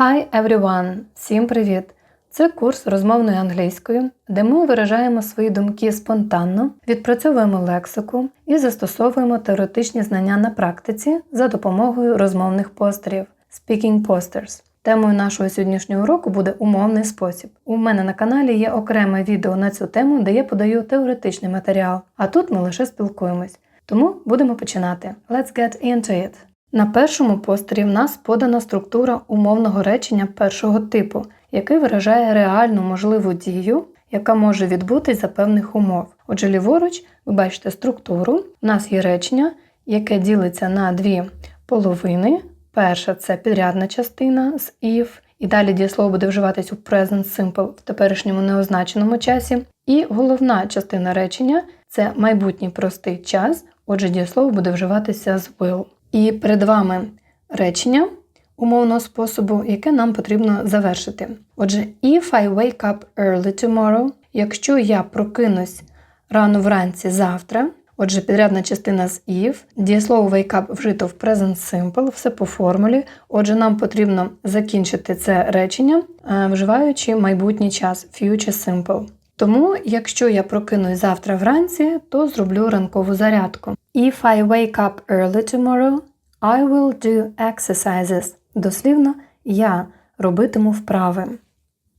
Hi everyone! Всім привіт! Це курс розмовної англійської, де ми виражаємо свої думки спонтанно, відпрацьовуємо лексику і застосовуємо теоретичні знання на практиці за допомогою розмовних постерів Speaking Posters. Темою нашого сьогоднішнього уроку буде умовний спосіб. У мене на каналі є окреме відео на цю тему, де я подаю теоретичний матеріал, а тут ми лише спілкуємось. Тому будемо починати. Let's get into it! На першому постері в нас подана структура умовного речення першого типу, який виражає реальну можливу дію, яка може відбутись за певних умов. Отже, ліворуч, ви бачите структуру. У нас є речення, яке ділиться на дві половини. Перша це підрядна частина з if, і далі дієслово буде вживатись у present simple в теперішньому неозначеному часі. І головна частина речення це майбутній простий час, отже, дієслово буде вживатися з will. І перед вами речення умовного способу, яке нам потрібно завершити. Отже, if I wake up early tomorrow, якщо я прокинусь рано вранці завтра, отже, підрядна частина з if, дієслово wake up вжито в present simple, все по формулі. Отже, нам потрібно закінчити це речення, е, вживаючи майбутній час future simple. Тому, якщо я прокинусь завтра вранці, то зроблю ранкову зарядку. If I wake up early tomorrow, I will do exercises. Дослівно, я робитиму вправи.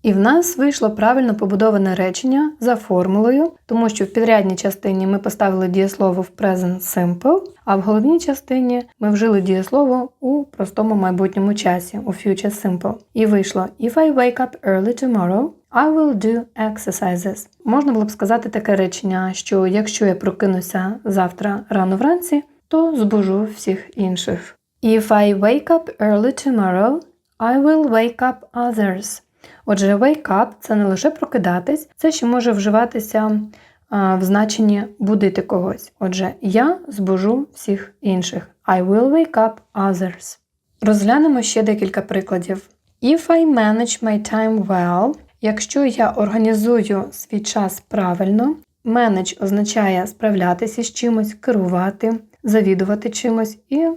І в нас вийшло правильно побудоване речення за формулою, тому що в підрядній частині ми поставили дієслово в present simple, а в головній частині ми вжили дієслово у простому майбутньому часі, у future simple. І вийшло If I wake up early tomorrow, I will do exercises. Можна було б сказати таке речення, що якщо я прокинуся завтра рано вранці, то збужу всіх інших. If I wake up early tomorrow, I will wake up others. Отже, wake up це не лише прокидатись, це ще може вживатися а, в значенні будити когось. Отже, я збужу всіх інших. I will wake up others. Розглянемо ще декілька прикладів. If I manage my time well, якщо я організую свій час правильно, manage означає справлятися з чимось, керувати, завідувати чимось, і е,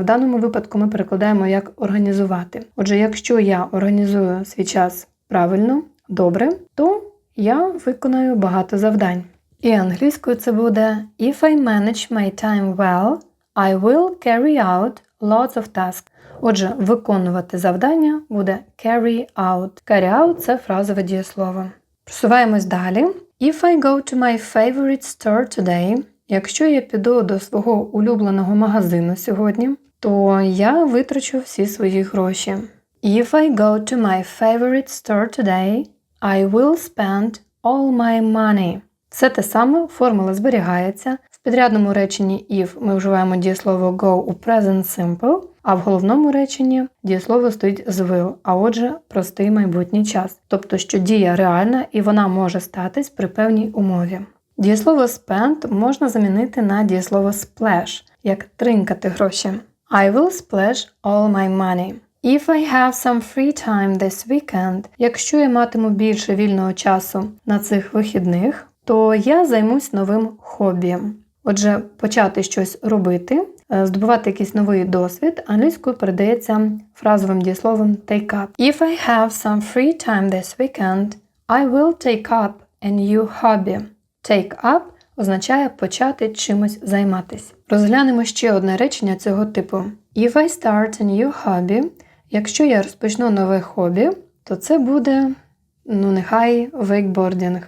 в даному випадку ми перекладаємо як організувати. Отже, якщо я організую свій час правильно, добре, то я виконаю багато завдань. І англійською це буде If I manage my time well, I will carry out lots of tasks. Отже, виконувати завдання буде carry out. Carry out – це фразове дієслово. Просуваємось далі. If I go to my favorite store today, якщо я піду до свого улюбленого магазину сьогодні, то я витрачу всі свої гроші. If I go to my favorite store today, I will spend all my money. Це те саме, формула зберігається. Підрядному реченні if ми вживаємо дієслово go у present simple, а в головному реченні дієслово стоїть з will, а отже, простий майбутній час. Тобто, що дія реальна і вона може статись при певній умові. Дієслово spend можна замінити на дієслово splash, як тринкати гроші. I will splash all my money. If I have some free time this weekend, якщо я матиму більше вільного часу на цих вихідних, то я займусь новим хобі. Отже, почати щось робити, е, здобувати якийсь новий досвід, англійською передається фразовим дієсловом take up. If I have some free time this weekend, I will take up a new hobby. Take up означає почати чимось займатись. Розглянемо ще одне речення цього типу. If I start a new hobby, якщо я розпочну нове хобі, то це буде, ну нехай, wakeboarding.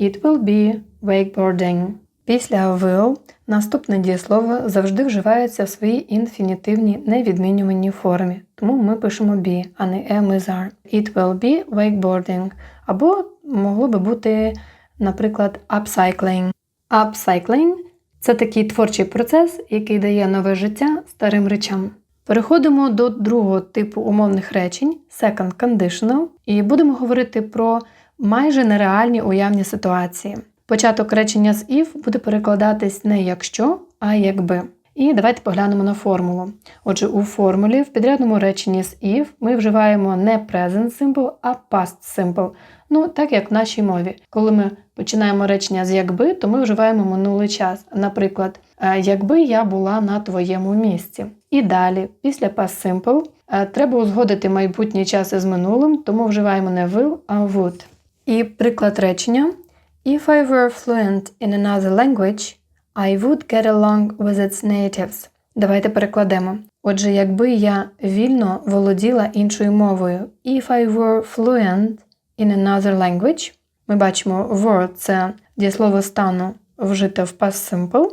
It will be wakeboarding. Після will наступне дієслово завжди вживається в своїй інфінітивній невідмінюваній формі, тому ми пишемо be, а не am is are. It will be wakeboarding. Або могло би бути, наприклад, upcycling. Upcycling – це такий творчий процес, який дає нове життя старим речам. Переходимо до другого типу умовних речень second conditional, і будемо говорити про майже нереальні уявні ситуації. Початок речення з if буде перекладатись не якщо, а якби. І давайте поглянемо на формулу. Отже, у формулі в підрядному реченні з if ми вживаємо не present simple, а past simple. Ну, так як в нашій мові. Коли ми починаємо речення з якби, то ми вживаємо минулий час. Наприклад, е, якби я була на твоєму місці. І далі, після past simple, е, треба узгодити майбутній час із минулим, тому вживаємо не will, а would. І приклад речення: If I were fluent in another language, I would get along with its natives. Давайте перекладемо. Отже, якби я вільно володіла іншою мовою, if I were fluent in another language, ми бачимо were – це дієслово стану вжите в past simple,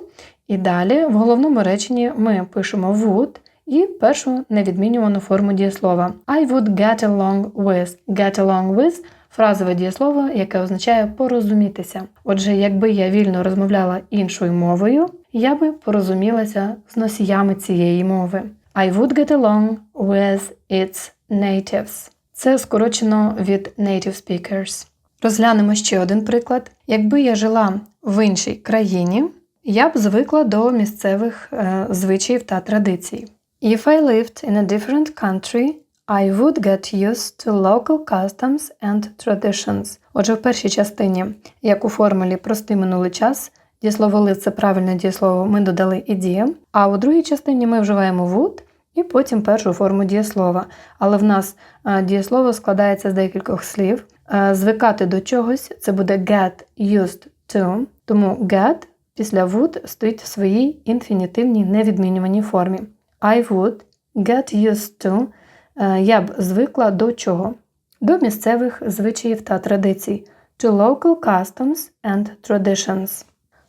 і далі в головному реченні ми пишемо would і першу невідмінювану форму дієслова. I would get along with. Get along with фразове дієслово, яке означає порозумітися. Отже, якби я вільно розмовляла іншою мовою, я би порозумілася з носіями цієї мови. I would get along with its natives. Це скорочено від native speakers. Розглянемо ще один приклад. Якби я жила в іншій країні, я б звикла до місцевих е, звичаїв та традицій. If I lived in a different country, I would get used to local customs and traditions. Отже, в першій частині, як у формулі простий минулий час, дієслово live – це правильне дієслово, ми додали ідія, а у другій частині ми вживаємо would і потім першу форму дієслова. Але в нас е, дієслово складається з декількох слів. Е, Звикати до чогось це буде get used to, тому get після would стоїть в своїй інфінітивній невідмінюваній формі. I would get used to. Е, Я б звикла до чого? До місцевих звичаїв та традицій. To local customs and traditions.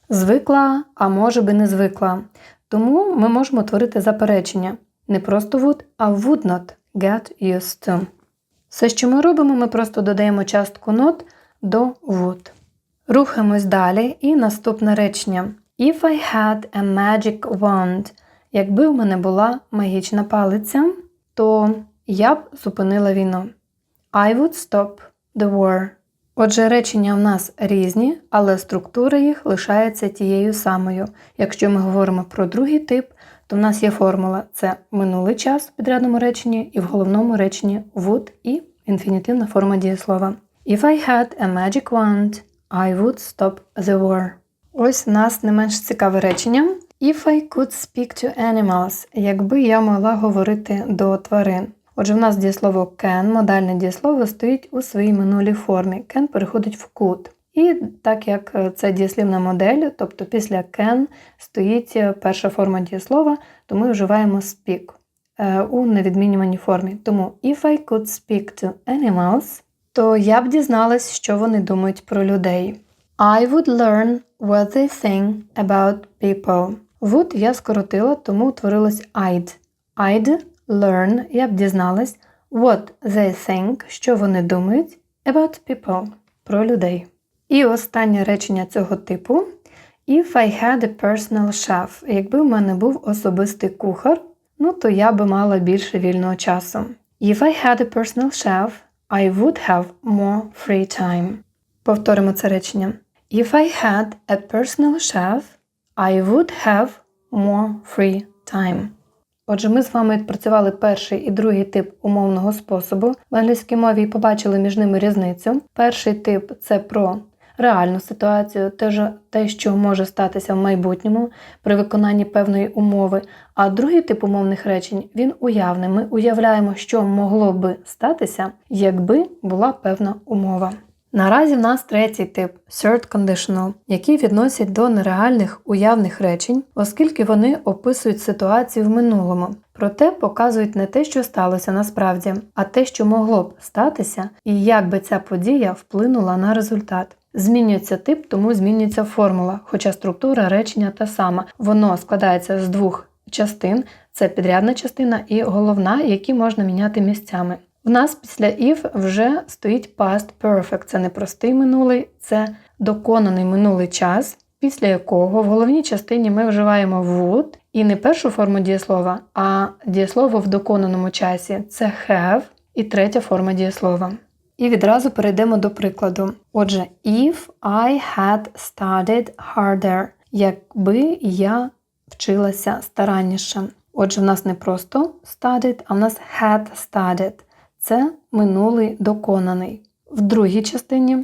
Звикла, а може би не звикла. Тому ми можемо творити заперечення. Не просто would, а would not get used to. Все, що ми робимо, ми просто додаємо частку not до would. Рухаємось далі, і наступне речення. If I had a magic wand, якби в мене була магічна палиця, то я б зупинила війну. I would stop the war. Отже, речення в нас різні, але структура їх лишається тією самою. Якщо ми говоримо про другий тип, то в нас є формула це минулий час в підрядному реченні і в головному реченні would і інфінітивна форма дієслова. If I had a magic wand, I would stop the war. Ось у нас не менш цікаве речення. If I could speak to animals, якби я могла говорити до тварин. Отже, в нас дієслово can, модальне дієслово, стоїть у своїй минулій формі. Can переходить в could. І так як це дієслівна модель, тобто після can стоїть перша форма дієслова, то ми вживаємо speak у невідмінюваній формі. Тому if I could speak to animals, то я б дізналась, що вони думають про людей. I would learn what they think about people. Would я скоротила, тому утворилось I'd. I'd learn, я б дізналась what they think, що вони думають about people, про людей. І останнє речення цього типу. If I had a personal chef, якби в мене був особистий кухар, ну то я би мала більше вільного часу. If I had a personal chef, I would have more free time. Повторимо це речення. If I had a personal chef, I would have more free time. Отже, ми з вами відпрацювали перший і другий тип умовного способу в англійській мові і побачили між ними різницю. Перший тип це про реальну ситуацію, те, що може статися в майбутньому при виконанні певної умови. А другий тип умовних речень він уявний. Ми уявляємо, що могло би статися, якби була певна умова. Наразі в нас третій тип third conditional, який відносять до нереальних уявних речень, оскільки вони описують ситуацію в минулому, проте показують не те, що сталося насправді, а те, що могло б статися, і як би ця подія вплинула на результат. Змінюється тип, тому змінюється формула, хоча структура речення та сама. Воно складається з двох частин: це підрядна частина і головна, які можна міняти місцями. В нас після if вже стоїть past perfect. Це не простий минулий, це доконаний минулий час, після якого в головній частині ми вживаємо would і не першу форму дієслова, а дієслово в доконаному часі це have і третя форма дієслова. І відразу перейдемо до прикладу. Отже, if I had studied harder, якби я вчилася старанніше. Отже, в нас не просто studied, а в нас had studied. Це минулий доконаний. В другій частині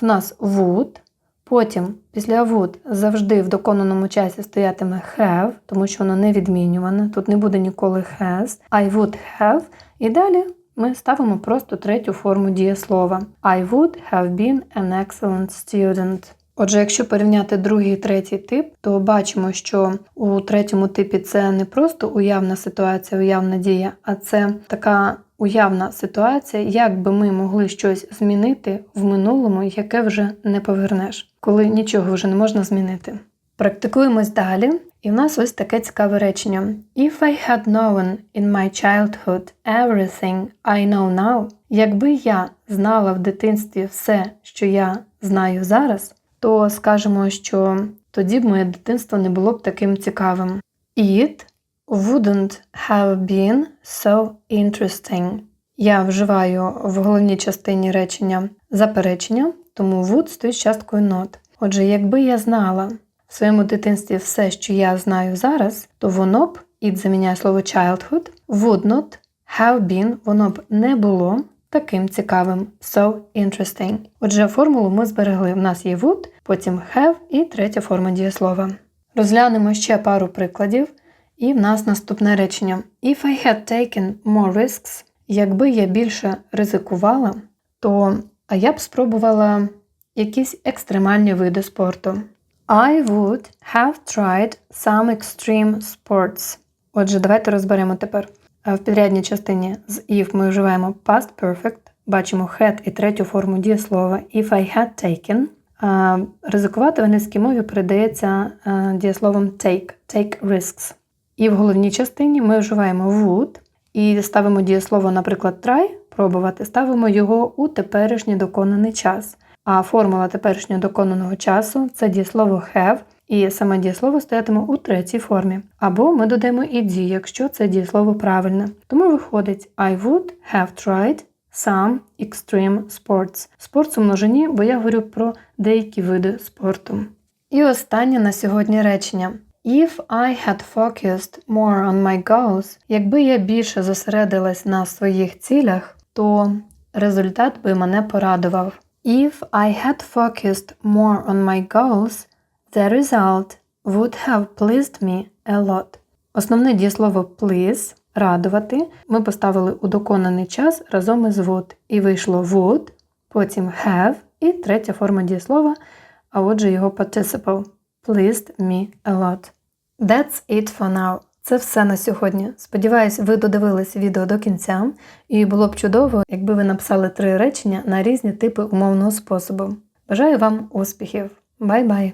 в нас would, Потім після would завжди в доконаному часі стоятиме have, тому що воно не відмінюване. Тут не буде ніколи has. I would have. І далі ми ставимо просто третю форму дієслова. I would have been an excellent student. Отже, якщо порівняти другий і третій тип, то бачимо, що у третьому типі це не просто уявна ситуація, уявна дія, а це така уявна ситуація, як би ми могли щось змінити в минулому, яке вже не повернеш, коли нічого вже не можна змінити. Практикуємось далі. І в нас ось таке цікаве речення. If I had known in my childhood everything I know now, якби я знала в дитинстві все, що я знаю зараз, то скажемо, що тоді б моє дитинство не було б таким цікавим. It wouldn't have been so interesting. Я вживаю в головній частині речення заперечення, тому would стоїть часткою not. Отже, якби я знала в своєму дитинстві все, що я знаю зараз, то воно б, it заміняє слово childhood, would not have been, воно б не було таким цікавим. So interesting. Отже, формулу ми зберегли. У нас є would, потім have і третя форма дієслова. Розглянемо ще пару прикладів. І в нас наступне речення. If I had taken more risks, якби я більше ризикувала, то а я б спробувала якісь екстремальні види спорту. I would have tried some extreme sports. Отже, давайте розберемо тепер. Е, В підрядній частині з if ми вживаємо past perfect, бачимо had і третю форму дієслова if I had taken. Е, Ризикувати в англійській мові передається е, дієсловом take, take risks. І в головній частині ми вживаємо would і ставимо дієслово, наприклад, try, пробувати, ставимо його у теперішній доконаний час. А формула теперішнього доконаного часу це дієслово have, і саме дієслово стоятиме у третій формі. Або ми додаємо ed, якщо це дієслово правильне. Тому виходить I would have tried some extreme sports. Спорт у множині, бо я говорю про деякі види спорту. І останнє на сьогодні речення. If I had focused more on my goals, якби я більше зосередилась на своїх цілях, то результат би мене порадував. If I had focused more on my goals, the result would have pleased me a lot. Основне дієслово please радувати ми поставили у доконаний час разом із would. І вийшло would, потім have і третя форма дієслова, а отже його participle. Pleased me a lot. That's it for now. Це все на сьогодні. Сподіваюсь, ви додивились відео до кінця, і було б чудово, якби ви написали три речення на різні типи умовного способу. Бажаю вам успіхів! Бай-бай!